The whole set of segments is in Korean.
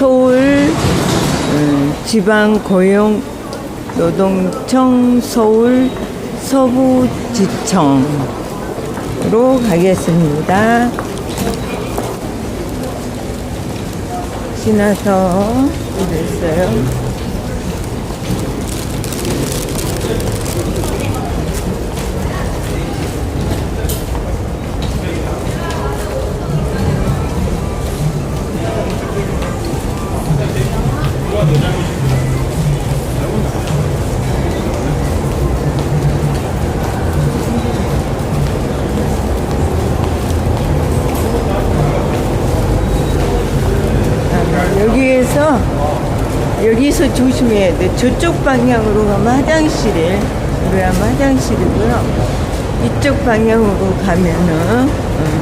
서울 음, 지방 고용 노동청 서울 서부지청으로 가겠습니다. 지나서 이랬어요. 여기서 조심해야 돼. 저쪽 방향으로 가면 화장실에 우리 아마 화장실이고요. 이쪽 방향으로 가면은 음,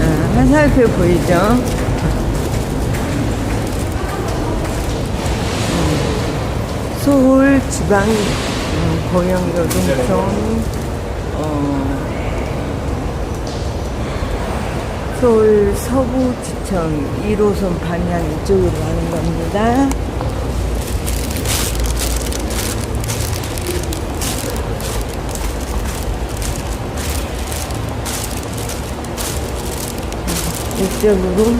아, 화살표 보이죠? 음, 서울 지방 음, 고용노동청 서울 서부지청 1호선 방향 이쪽으로 가는 겁니다. 이쪽으로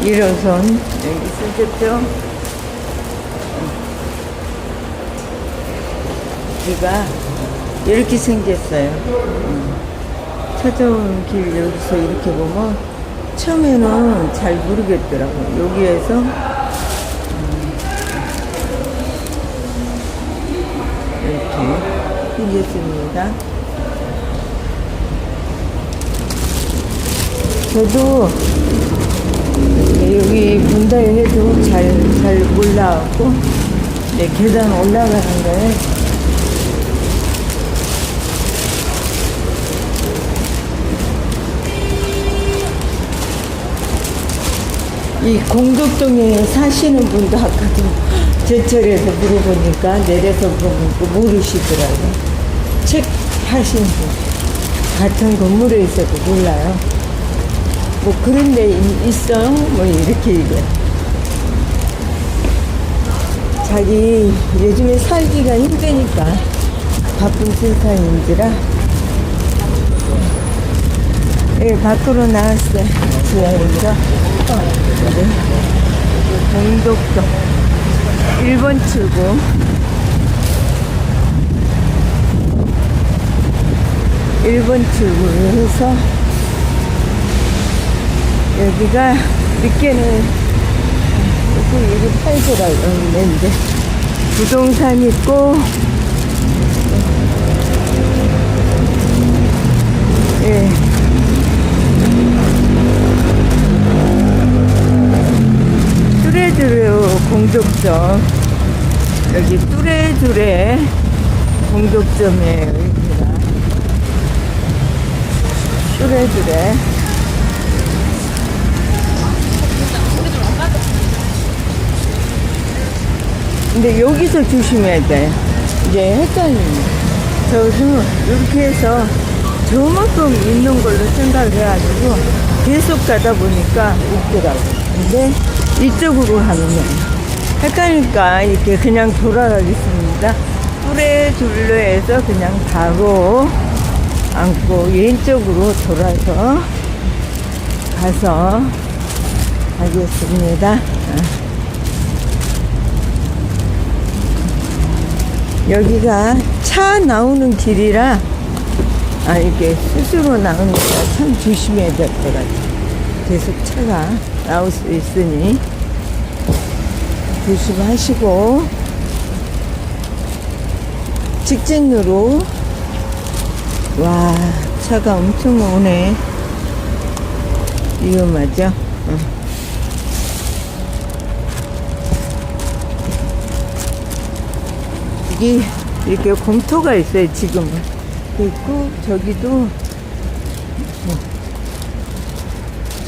1호선 여기 쓰셨죠? 여기가 이렇게 생겼어요. 찾아오는 길 여기서 이렇게 보면 처음에는 잘 모르겠더라고요. 여기에서 음, 이렇게 생겼습니다. 저도 여기 본다 해도 잘, 잘 몰라갖고 네, 계단 올라가는 거에 이 공덕동에 사시는 분도 아까도 제철에서 물어보니까 내려서 물어보니까 모르시더라고요. 책 하신 분. 같은 건물에 있어도 몰라요. 뭐 그런 데 있- 있어? 뭐 이렇게 얘기해. 자기 요즘에 살기가 힘드니까 바쁜 세상인지라 예, 밖으로 나왔어요. 지하에서. 네. 공덕동 1번 출구 일번 출구에서 여기가 늦게는 꼭 여기 팔더라고요. 근데 부동산 있고 예. 뚜레뚜레 공덕점. 여기 뚜레뚜레 공덕점이에요 여기가 뚜레뚜레. 근데 여기서 조심해야 돼. 이제 헷갈리네 저도 이렇게 해서 저만큼 있는 걸로 생각을 해가지고 계속 가다 보니까 있더라고. 근데 이쪽으로 하면 헷갈리니까 이렇게 그냥 돌아가겠습니다. 뿔에 둘러해서 그냥 바로 앉고 왼쪽으로 돌아서 가서 가겠습니다. 아. 여기가 차 나오는 길이라 아 이게 스스로 나오니까 참 조심해야 될 것 같아. 계속 차가 나올 수 있으니 조심하시고 직진으로 와 차가 엄청 오네. 위험하죠? 응. 여기 이렇게 공터가 있어요 지금은 있고 저기도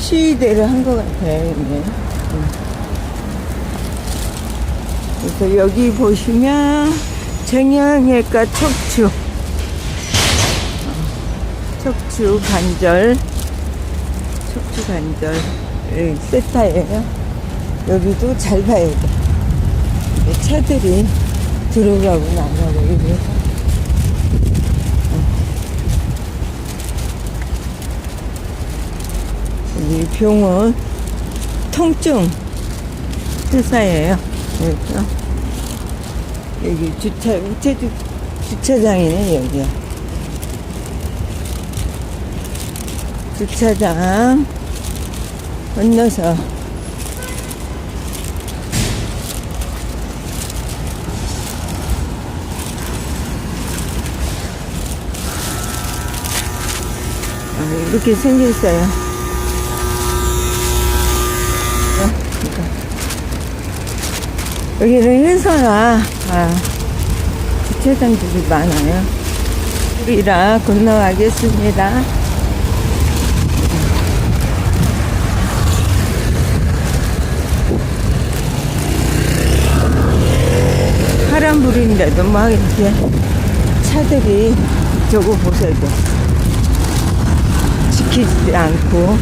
시위대를 한 것 같아요 이게. 그래서 여기 보시면 정형외과 척추. 척추 관절. 척추 관절. 예, 세타예요. 여기도 잘 봐야 돼. 차들이 들어가고 나가고 이래서. 여기 병원 통증 회사예요. 그래서 여기 주차 우체주 주차장이네 여기. 주차장 건너서 아, 이렇게 생겼어요. 여기는 회사가 아, 주차장들이 많아요. 우리라 건너가겠습니다. 파란불인데도 막 이렇게 차들이 저거 보세요. 지키지 않고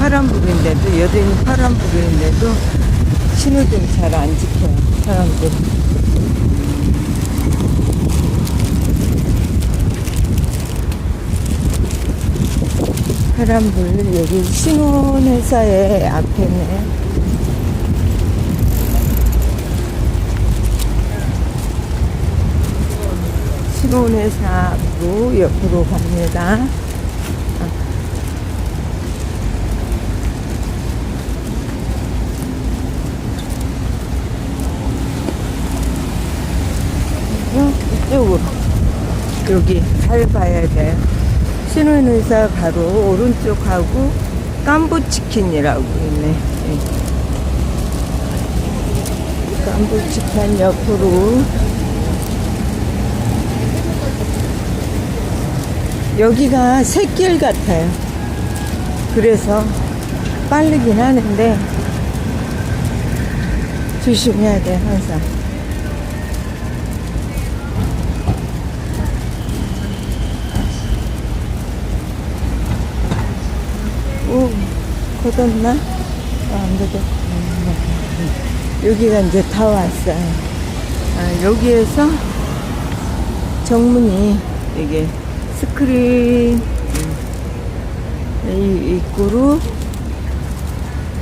파란불인데도 여전히 파란불인데도 신호등 잘 안 지켜요 사람들 파란불 여기 신혼회사의 앞에네. 신혼회사 앞으로 옆으로 갑니다 어, 이쪽으로 여기 잘 봐야 돼요 신혼의사 바로 오른쪽하고 깜부치킨이라고 있네. 예. 깜부치킨 옆으로. 여기가 샛길 같아요. 그래서 빠르긴 하는데 조심해야 돼 항상 오, 걷었나? 아, 안 걷었. 여기가 이제 다 왔어요. 아, 여기에서 정문이 이게 스크린 음, 이 입구로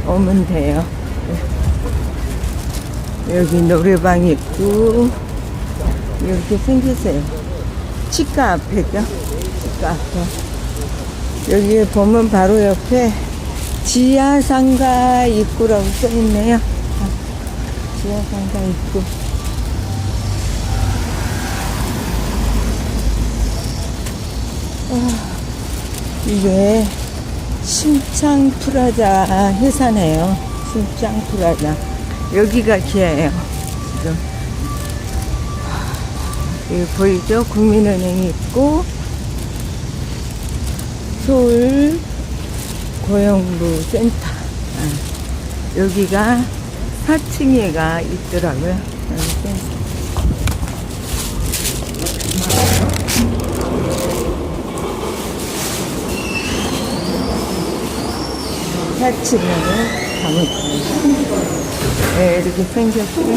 오면 돼요. 여기 노래방 있고 이렇게 생겼어요. 치과 앞에죠. 치과 앞에. 여기에 보면 바로 옆에 지하상가 입구라고 써있네요. 아, 지하상가 입구. 아, 이게 심창 프라자 회사네요. 심창 프라자. 여기가 기아예요. 지금. 여기 보이죠? 국민은행이 있고, 서울 고용부 센터. 아, 여기가 4층에가 있더라고요. 아, 센터. 가면 돼요. 네, 이렇게 생겼고요.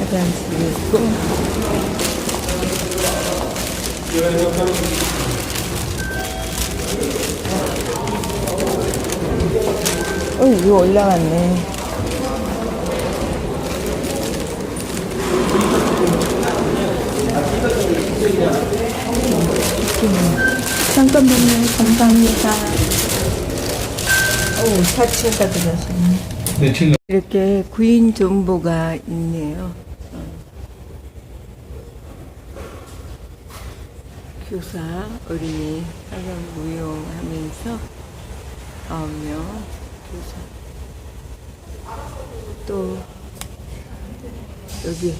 화장실 있고. 어, 이거 올라갔네. 잠깐만요. 감사합니다. 어우, 4층까지 가셨네. 며칠 이렇게 구인 정보가 있네요. 어. 교사, 어린이, 사람 무용하면서 9명, 교사. 또, 여기,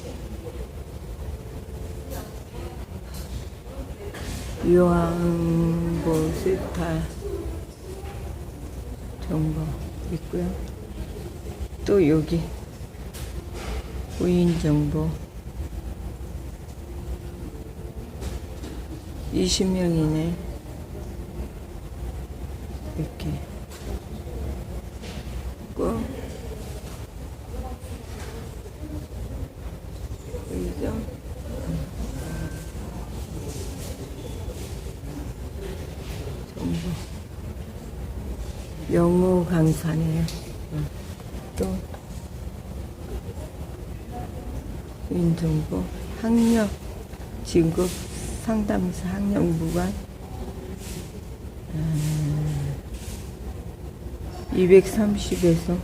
요양보 세타 정보 있고요. 또 여기 우인 정보 20명이네. 이렇게 있고 보이죠? 전부 영어 강사네요. 또 인정보 학력 진급 상담사 학력부관 230에서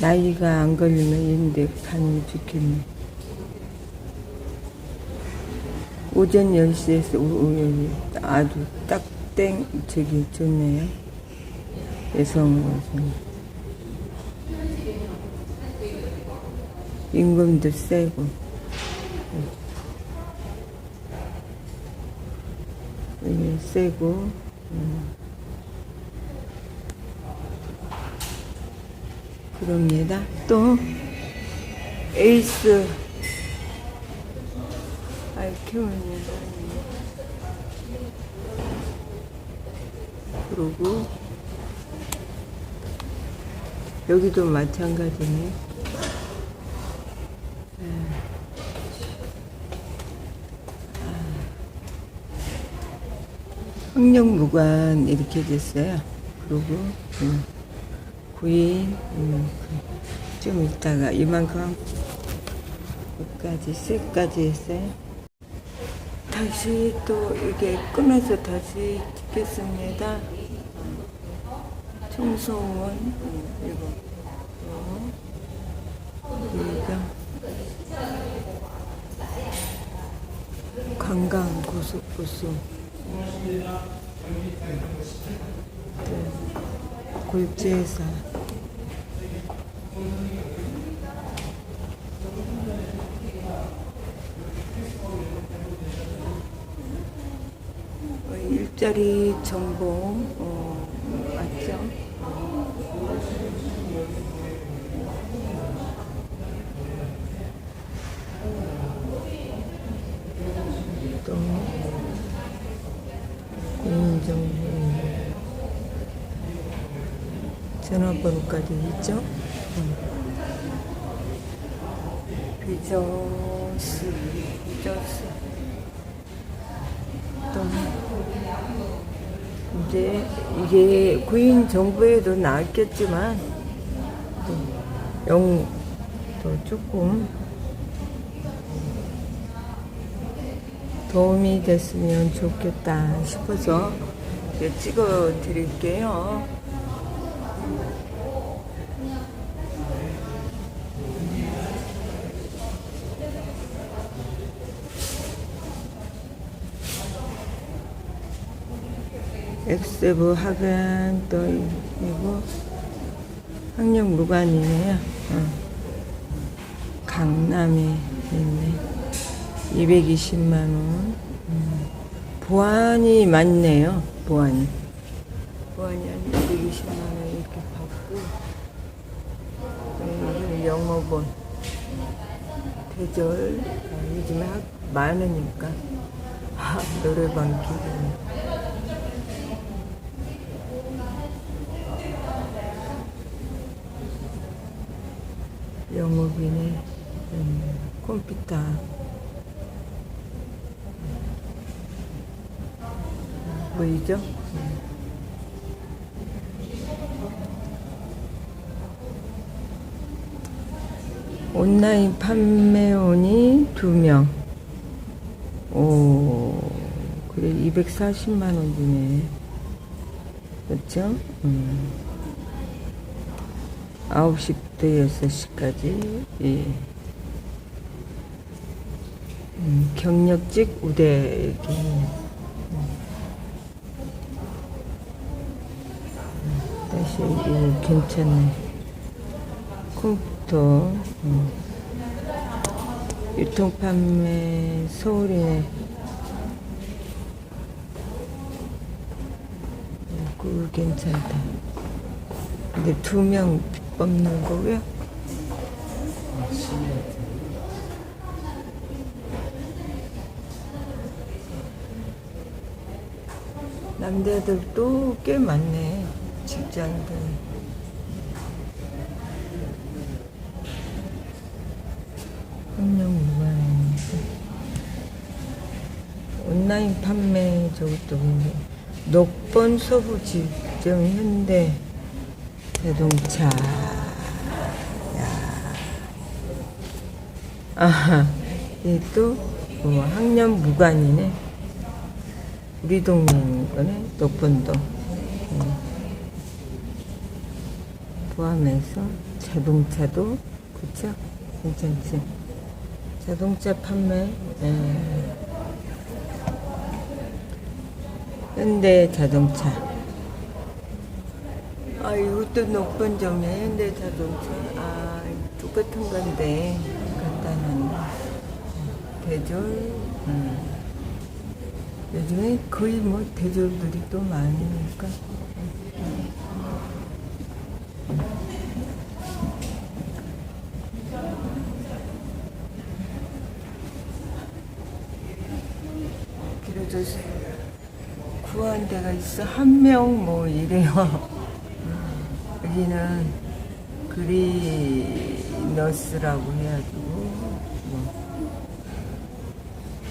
나이가 안 걸리면 인데 가는 좋겠네. 오전 10시에서 오후 아주 딱 땡 저기 좋네요. 여성으로서는. 임금도 세고. 이게 세고. 음. 그럽니다. 또 에이스 알케오니 그러고 여기도 마찬가지네. 학력무관 이렇게 됐어요. 그리고 음, 구인 음, 좀 있다가 이만큼 여기까지 셋까지 했어요. 다시 또 이게 끊어서 다시 찍겠습니다. 청소원 음, 이거 어, 이거 관광 고속버스 네, 골지회사 어, 일자리 정보 어, 맞죠? 또 전화번호까지 있죠? 음. 비저스 비저스 또 이제 이게 구인 정보에도 나왔겠지만 영도 조금 도움이 됐으면 좋겠다 싶어서 찍어 드릴게요. 세부 학연 또 이거 학력 무관이네요. 어. 강남에 있네. 220만 원. 음. 보안이 많네요. 보안이. 보안이 한 220만 원 이렇게 받고 네, 여기는 영어본 대절 아, 요즘에 학 많으니까 아, 노래방 기분. 영업인의 음, 컴퓨터 보이죠? 온라인 판매원이 두 명. 오, 그래 240만 원 주네. 그렇죠? 음. 9시 부터 6시까지, 예. 음, 경력직 우대, 이렇게. 음, 다시, 이거 괜찮네. 컴퓨터, 음. 유통판매 서울이네. 그 괜찮다. 근데 두명 뽑는 거고요. 남자들도 꽤 많네. 직장들. 한명 무관입니다. 온라인 판매 저것도 있네. 녹번 직전 현대 자동차. 야. 아하, 이또 뭐 학년 무관이네. 우리 있는 거네. 녹번도. 음. 포함해서 자동차도 그쵸? 괜찮지? 자동차 판매. 예. 현대 자동차. 아, 이것도 녹번점이야, 현대 자동차. 아, 똑같은 건데, 간단한. 대졸, 음. 요즘에 거의 뭐 대졸들이 또 많으니까. 그래도 구한 데가 있어 한 명 뭐 이래요. 여기는 그리너스라고 해가지고 뭐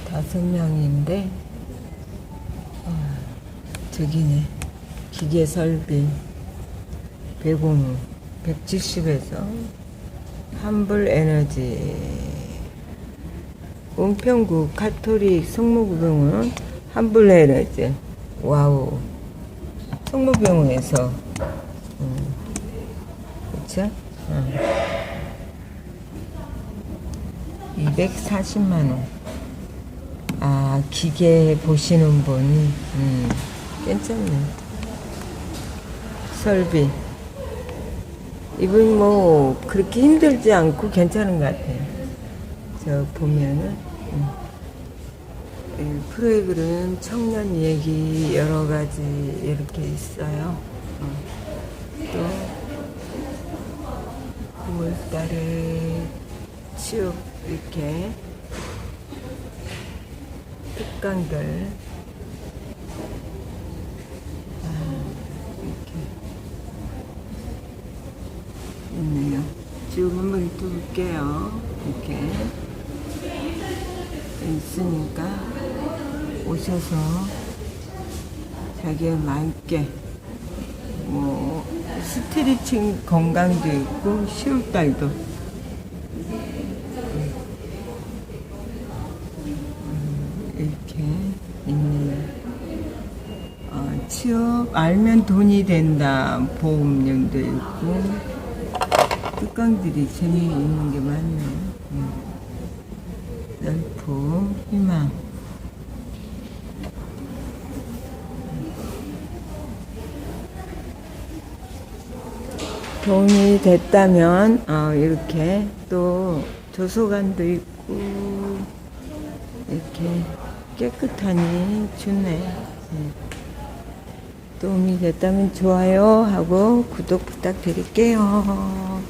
다섯 명인데 아, 저기네. 기계 설비 배고무 170에서 환불 에너지. 은평구 카톨릭 성모병원 환불 에너지. 와우. 성모병원에서 음, 그쵸? 어. 240만 원. 아 기계 보시는 분이 음, 괜찮네. 설비. 이분 뭐 그렇게 힘들지 않고 괜찮은 것 같아요. 저 보면은 음. 이 프로그램 청년 얘기 여러 가지 이렇게 있어요. 어. 9월달에 취업 이렇게 특강들 아, 이렇게 있네요. 지금 한번 또 볼게요. 이렇게 있으니까 오셔서 맞게 뭐 스트레칭 건강도 있고 10월달도 이렇게 있네요. 어, 취업 알면 돈이 된다 보험령도 있고 특강들이 재미있는 게 많네요. 음. 널프 희망 도움이 됐다면 어, 이렇게 또 도서관도 있고 이렇게 깨끗하니 좋네. 네. 도움이 됐다면 좋아요 하고 구독 부탁드릴게요.